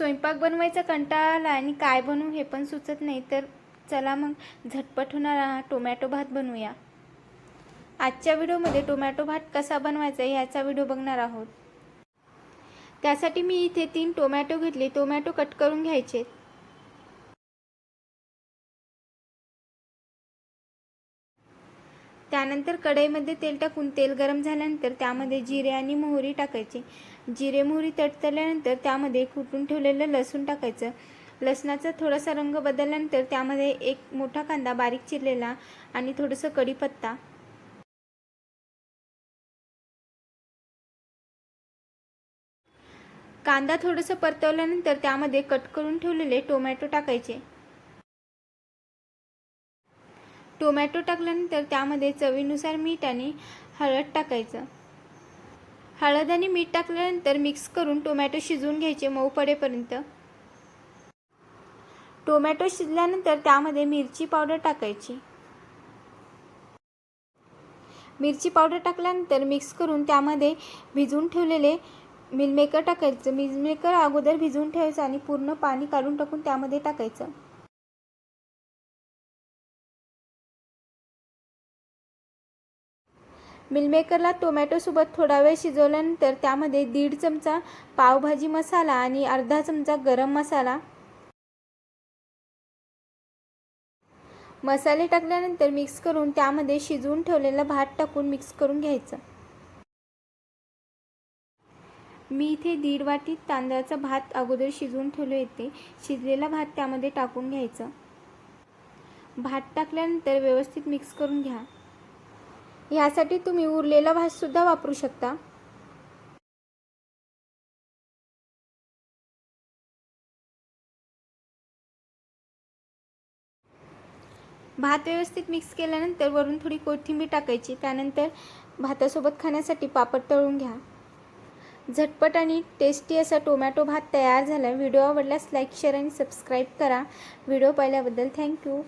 स्वयंपाक बनवायचा कंटाळा आला आणि काय बनवू हे पण सुचत नाही. तर चला मग झटपट होणारा टोमॅटो भात बनवूया. आजच्या व्हिडिओमध्ये टोमॅटो भात कसा बनवायचा ह्याचा व्हिडिओ बघणार आहोत. त्यासाठी मी इथे तीन टोमॅटो घेतले. टोमॅटो कट करून घ्यायचे. त्यानंतर कढईमध्ये तेल टाकून तेल गरम झाल्यानंतर त्यामध्ये जिरे आणि मोहरी टाकायची. जिरे मोहरी तडतरल्यानंतर त्यामध्ये कुटून ठेवलेलं लसूण टाकायचं. लसणाचा थोडासा रंग बदलल्यानंतर त्यामध्ये एक मोठा कांदा बारीक चिरलेला आणि थोडंसं कढीपत्ता. कांदा थोडंसं परतवल्यानंतर त्यामध्ये कट करून ठेवलेले टोमॅटो टाकायचे. टोमॅटो टाकल्यानंतर त्यामध्ये चवीनुसार मीठ आणि हळद टाकायचं. हळद आणि मीठ टाकल्यानंतर मिक्स करून टोमॅटो शिजवून घ्यायचे मऊ पडेपर्यंत. टोमॅटो शिजल्यानंतर त्यामध्ये मिरची पावडर टाकायची. मिरची पावडर टाकल्यानंतर मिक्स करून त्यामध्ये भिजवून ठेवलेले मिलमेकर टाकायचं. मिलमेकर अगोदर भिजवून ठेवायचं आणि पूर्ण पाणी काढून टाकून त्यामध्ये टाकायचं. मिलमेकरला टोमॅटोसोबत थोडा वेळ शिजवल्यानंतर त्यामध्ये दीड चमचा पावभाजी मसाला आणि अर्धा चमचा गरम मसाला. मसाले टाकल्यानंतर मिक्स करून त्यामध्ये शिजवून ठेवलेला भात टाकून मिक्स करून घ्यायचं. मी इथे दीड वाटी तांदळाचा भात अगोदर शिजवून ठेवले होते शिजलेला भात त्यामध्ये टाकून घ्यायचं. भात टाकल्यानंतर व्यवस्थित मिक्स करून घ्या. ह्यासाठी तुम्ही उरलेला भातसुद्धा वापरू शकता. भात व्यवस्थित मिक्स केल्यानंतर वरून थोडी कोथिंबीर टाकायची. त्यानंतर भातासोबत खाण्यासाठी पापड तळून घ्या. झटपट आणि टेस्टी असा टोमॅटो भात तयार झाला. व्हिडिओ आवडल्यास लाईक शेअर आणि सबस्क्राईब करा. व्हिडिओ पाहिल्याबद्दल थँक्यू